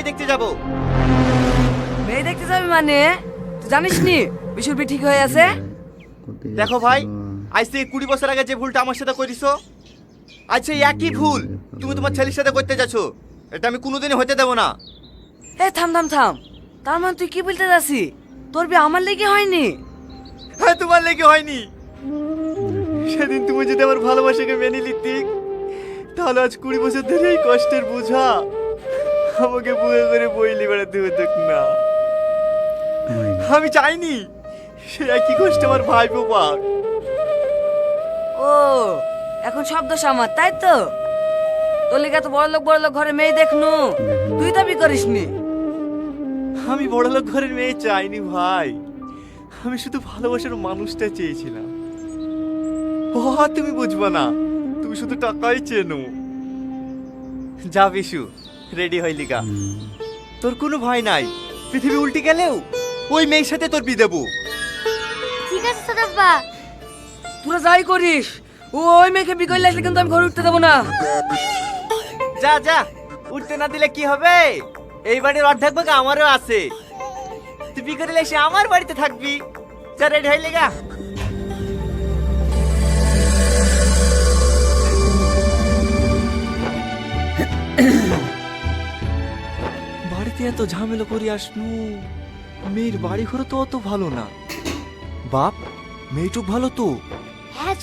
মেয়ে দেখতে যাব। মেয়ে দেখতে যাবি মানে? তুই জানিস নি বিশুর বি ঠিক হয়ে আছে? দেখো ভাই আজ থেকে কুড়ি বছর আগে যে ভুলটা আমার সাথে করিছো আজ সেই একই ভুল তুমি তোমার ছেলের সাথে করতে যাচ্ছ। এটা আমি কোনোদিনই হতে দেবো না। এ থাম থাম থাম। তার মানে তুই কি বলতে যাচ্ছি? তোর বিয়ে আমার লেগে হয়নি? হ্যাঁ তোমার লেগে হয়নি। সেদিন তুমি যদি আমার ভালোবাসাকে মেনে নিতি তাহলে আজ কুড়ি বছর ধরে এই কষ্টের বোঝা। আমাকে বুয়ে করে বইলি বেড়াতে হতো না। আমি চাইনি সে একই কষ্ট আমার ভাই পাক ও এখন শব্দ আমার তাই তো? তোর লেগে তো বড় লোক বড় লোক ঘরে মেয়ে দেখনু তুই দাবি করিস নি আমি বড়লোক ঘরের মেয়ে চাইনি ভাই। আমি শুধু ভালোবাসার মানুষটা চেয়েছিলাম। ও তুমি বুঝব না তুমি শুধু টাকাই চেনো। যা বিশু। রেডি হইলি গা তোর কোনো ভয় নাই। পৃথিবী উল্টে গেলেও ওই মেয়ের সাথে তোর বিয়ে দেবো। ঠিক আছে ছোটব্বা তোরা যাই করিস। ও ওই মেয়েকে বিকল আসলে কিন্তু আমি ঘরে উঠতে দেবো না। যা যা। উঠতে না দিলে কি হবে? এই বাড়ির অর্ধেক ভাগ আমারও আছে। তুই বিয়ে করে এসে আমার বাড়িতে থাকবি। যা রেডি হইলি গা এত ঝামেলা করে আসনু? মেয়ের বাড়ি ঘর তো অত ভালো না। বাপ মেয়েটুক ভালো তো? হ্যাঁ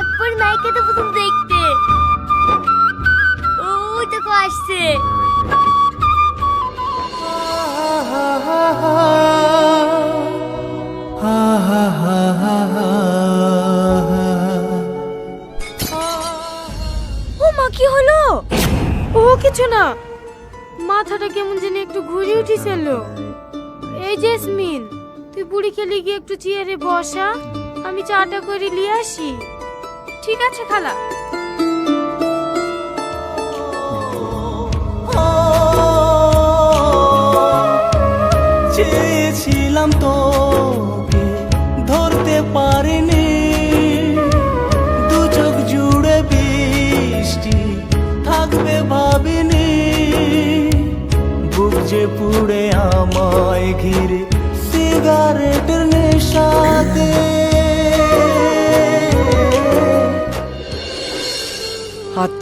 একবার মাইকে তো প্রথম দেখতে। তো আসছে। ও মা কি হলো? ও কিছু না। মাথাটা কেমন জানি একটু ঘুরে উঠেছিল। এই জেসমিন, তুই বুড়ি খেলে গিয়ে একটু চেয়ারে বসা আমি চাটা করে নিয়ে আসি। ঠিক আছে, খালা। চেয়েছিলাম তোকে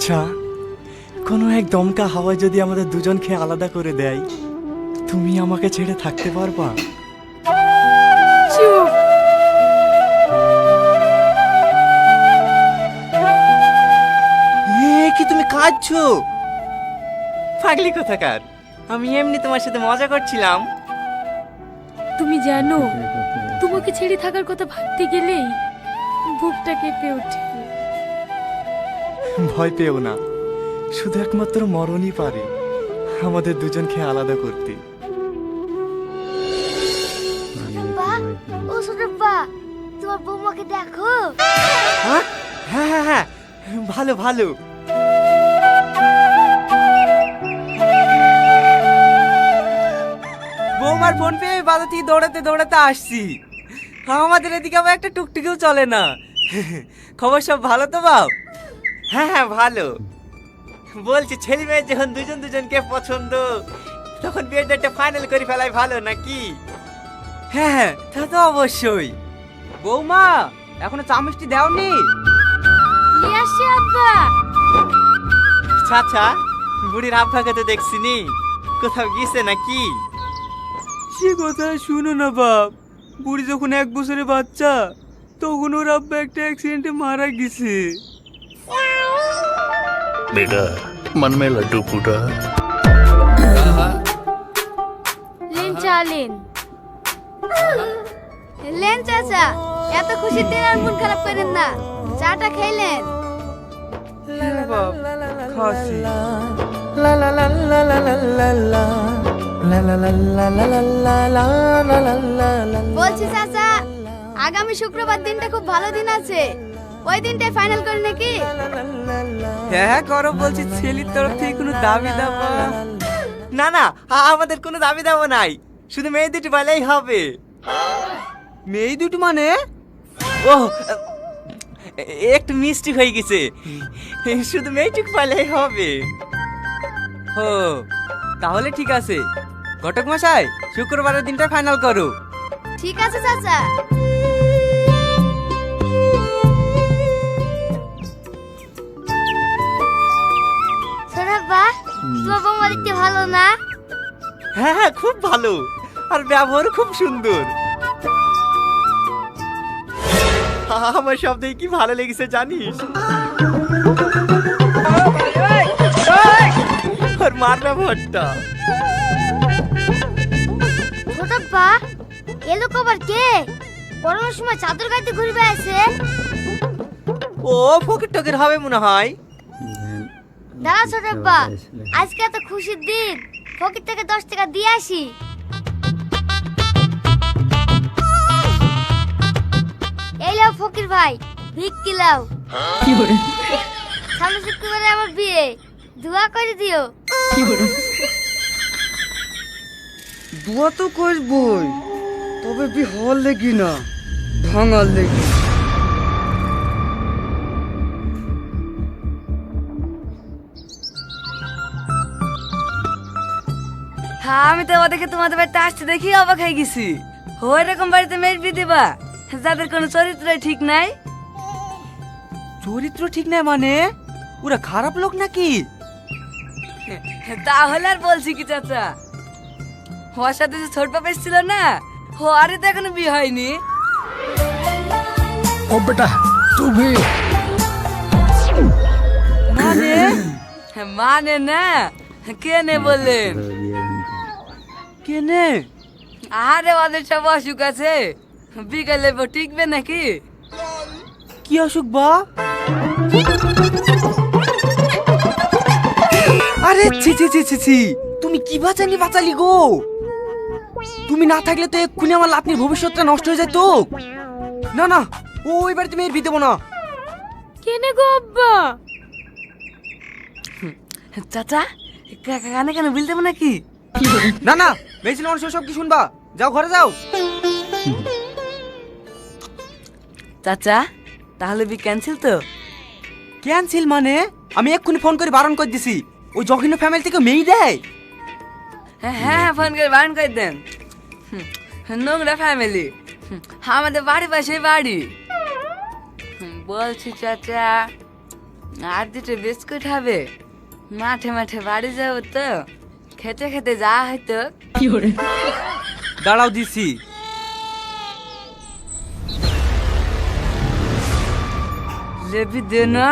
আচ্ছা কোনো এক দমকা হাওয়া যদি আমাদের দুজনকে আলাদা করে দেয় তুমি আমাকে ছেড়ে থাকতে পারবা? কি তুমি কাঁদছো? পাগলি কোথাকার? আমি এমনি তোমার সাথে মজা করছিলাম। তুমি জানো তোমাকে ছেড়ে থাকার কথা ভাবতে গেলেই বুকটা কেঁপে ওঠে। ভয় পেও না। শুধু একমাত্র মরণই পারে। আমাদের দুজনকে আলাদা করতে। ও ছোটব্বা তোমার বৌমাকে দেখো। হ্যাঁ? হ্যাঁ হ্যাঁ হ্যাঁ। ভালো ভালো। বৌমার ফোন পেয়ে বাজার থেকে দৌড়াতে দৌড়াতে আসছি। আমাদের এদিকে আবার একটা টুকটুকিও চলে না। খবর সব ভালো তো বাপ? হ্যাঁ হ্যাঁ ভালো। বলছি ছেলে মেয়ে যখন দুজন দুজনকে পছন্দ তখন বিয়ের ডেটটা ফাইনাল করে ফেলাই ভালো নাকি? হ্যাঁ হ্যাঁ তা তো অবশ্যই। বৌমা এখনও চামচটি দেওনি? নিয়ে আসছি আব্বা। চাচা বুড়ির আব্বাকে তো দেখছিনি কোথাও গিয়েছে নাকি? সে কথা শুনো না বাপ। বুড়ি যখন এক বছরের বাচ্চা তখন ওর আব্বা একটা অ্যাক্সিডেন্টে মারা গেছে। బేటా మనమే లడ్డు పూట লেঞ্চা লেন লেন চাচা এত খুশির দিন আর মন খারাপ করেন না চাটা খেলেন বলছি চাচা আগামী শুক্রবার দিনটা খুব ভালো দিন আছে ওই দিনটাই ফাইনাল করে নাকি হ্যাঁ করো বলছি ছেলের তরফ থেকে কোনো দাবি দাবা না না আমাদের কোনো দাবি দাবা নাই। শুধু মেয়ে দুটি বলেই হবে। মেয়ে দুটো মানে? ও একটু মিষ্টি হয়ে গেছে। শুধু মেয়েটুক পাইলেই হবে। ও তাহলে ঠিক আছে। ঘটক মশাই শুক্রবারের দিনটা ফাইনাল করো। ঠিক আছে চাচা। ছোটাব্বা তোমার বৌমা দেখতে ভালো না? হ্যাঁ হ্যাঁ খুব ভালো। আর ব্যবহার খুব সুন্দর। আমার সব থেকে কি ভালো লেগেছে জানিস? ওর মার ব্যবহারটা। ছোটাব্বা এলো কবার কে? গরমের সময় চাদর গাইতে ঘুরবে আছে। ও ফকির টকির হবে মনে হয়। দাঁড়া ছোটাব্বা আজকে এত খুশির দিন। ফকির থেকে দশ টাকা দিয়ে আসি। এই লাও ফকির ভাই ভিক্ষি লাও সামনে শুক্রবারে আমার বিয়ে দোয়া করে দিও। দুয়া তো করবই তবে বি হওয়ার লেগি না ভাঙার লেগি। হ্যাঁ আমি তো ওদেরকে তোমাদের বাড়িতে আসতে দেখি অবাক হয়ে গেছি। ওই রকম বাড়িতে মেয়ের বিয়ে দেবা যাদের কোনো চরিত্র ঠিক নাই। চরিত্র ঠিক নাই মানে? ওরা খারাপ লোক নাকি? তাহলে আর বলছি কি চাচা? হওয়ার সাথে যে ছোট বাপ এসেছিল না হওয়ারই তো এখনও বিয়ে হয়নি। ও বেটা তুমি? মানে? মানে না কে নে বললেন? কেনে? আরে ওদের সব অসুখ আছে। বিকেলে টিকবে নাকি? কি অসুখ বা? আরে ছি ছি ছি ছি ছি। তুমি কি বাঁচানি বাঁচালি গো? তুমি না থাকলে তো এক্ষুনি আমার লাতনির ভবিষ্যৎটা নষ্ট হয়ে যেত। না না ও এবার তুমি এর দেবো না। কেনে গো আব্বা? চাচা কানে কেন বিল দেবো নাকি? না না মেয়েছিল মানুষ সব কি শুনবা? যাও ঘরে যাও। চাচা তাহলে বি ক্যান্সেল তো? ক্যান্সেল মানে? আমি এক্ষুনি ফোন করে বারণ করে দিছি। ওই জঘন্য ফ্যামিলি থেকে মেয়ে দেয়। হ্যাঁ হ্যাঁ ফোন করে বারণ করে দেন। নোংরা ফ্যামিলি আমাদের বাড়ি পাশে বাড়ি। বলছি চাচা আর দুটো বিস্কুট হবে। মাঠে মাঠে বাড়ি যাব তো। খেতে খেতে যা হয়তো। দাঁড়াও দিছি। লেবি দে না।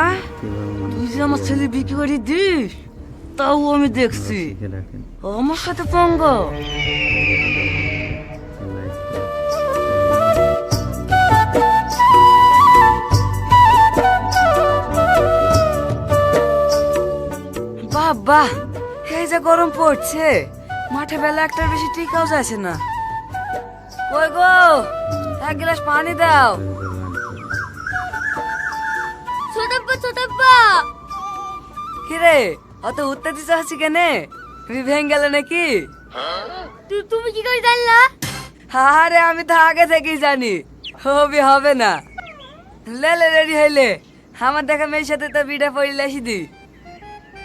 তুই যে আমার ছেলে বিক্রি করে দিস তাও আমি দেখছি। আমার সাথে পঙ্গ। বাহ বাহ। এই যে গরম পড়ছে মাঠে বেলা একটার বেশি টিকাও যাচ্ছে না। কই গো? এক গ্লাস পানি দাও। ছোটাব্বা ছোটাব্বা কিরে অত উত্তেজিত আছি কেনে? ভেঙে গেলে নাকি? তুমি কি করে জানলা? আরে আমি তো আগে থেকেই জানি। হবে হবে না। লেলে রেডি হইলে। আমার দেখা মেয়ের সাথে তো বিটা পড়লে আসি দি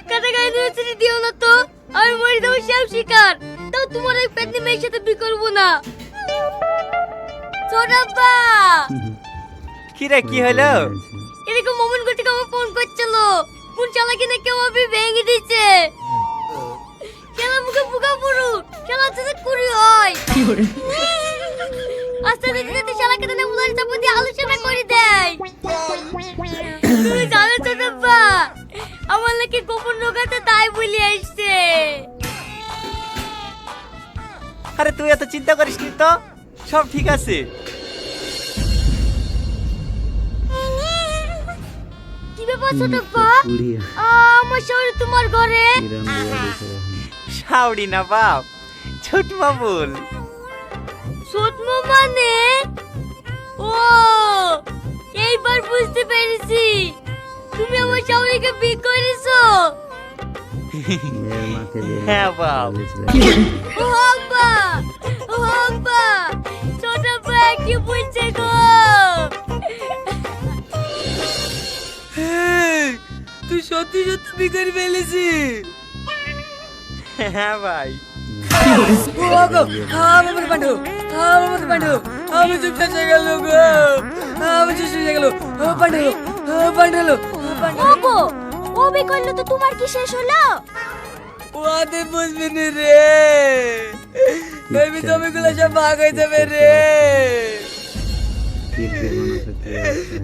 কাটা গায়ে ইউনিভার্সিটি দিও না তো? আমি মরে যাব শ্যাম শিকার। তাও তোমার এই পেটনি মেয়ের সাথে বি করব না। ছোটাব্বা কি রে কি হলো? এরকম মোমেন্ট করতে আমার ফোন করছিল। ফোন চালাকি না কেউ আমি ভেঙে দিচ্ছে খেলা মুখে বুকা পুরু খেলা হচ্ছে কুড়ি হয়। আস্তে ধীরে শালাকে দেনে উলার চাপ দিয়ে আলোচনা করে দেয় আমার নাকি গোপন লোকাতে তাই বলি আসছে। আরে তুই এত চিন্তা করিস নি তো? সব ঠিক আছে। কি ব্যাপার আমার তোমার ঘরে? না বাপ ছোট বাবুল। সৎম মানে? ও এইবার বুঝতে পেরেছি। তুমি আমার শাওরিকে বিয়ে করেছ? হ্যাঁ বাপ। ও আব্বা ছোট ভাই কি বলছে গো? সত্যি সত্যি বিকারি ফেলেছি। হ্যাঁ ভাই। আমার পাঠো আমার পাঠো আমি চুপ হয়ে গেল গো। আমি চুপ হয়ে গেল ও পাঠলো ওগো ও বি করল তো তোমার কি শেষ হলো? ওয়াতে বুঝবি নি রে। বেবি তুমি গুলো সব ভাগ হয়ে যাবে রে।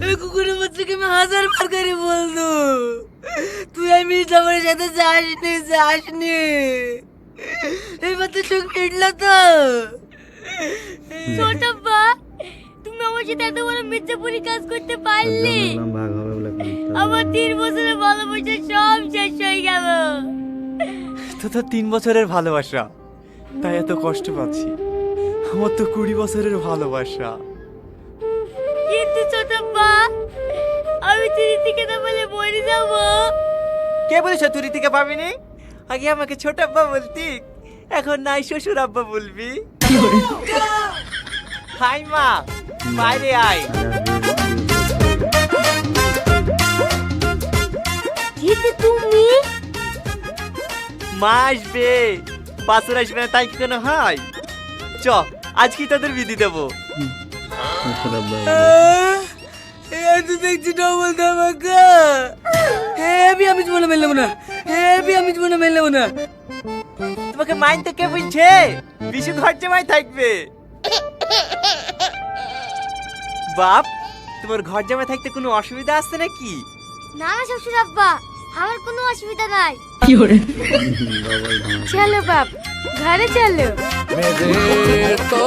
এই কুকুরের বাচ্চাকে আমি হাজার বার করে বলতো তুই আমি মির্জাপুরের সাথে যাসনি যাসনি। এই বাচ্চা চোখ ফিরলো তো। ছোটাব্বা তুমি আমার সাথে এত বড় মিথ্যাপুরি কাজ করতে পারলে। আমার তিন বছরের ভালোবাসা সব শেষ হয়ে গেল। তো তো তিন বছরের ভালোবাসা তাই এত কষ্ট পাচ্ছি। আমার তো কুড়ি বছরের ভালোবাসা। কিন্তু ছোটাব্বা আমি চিনি থেকে না বলে মরে যাব। কে বলেছ তুই রীতিকে পাবিনি? আগে আমাকে ছোট আব্বা বলতি এখন নাই শ্বশুর আব্বা বলবি। হাই মা বাইরে আয়। দিদি তুমি? মা আসবে বাসুর আসবে না তাই কি কোনো হয়? চ আজ কি তোদের বিধি দেবো। এই দেখছি ডবল ধামাকা। হেবি আমি জীবনে মেলে না। হেবি আমি জীবনে মেলে না। তোমাকে মাইন তো কে বুঝছে? বিশু ঘর জামাই থাকবে। বাপ তোমার ঘর জামাই থাকতে কোনো অসুবিধা আসছে নাকি? না না শ্বশুর আব্বা। আমার কোনো অসুবিধা নাই। চলো বাপ ঘরে চলো। মেরে তো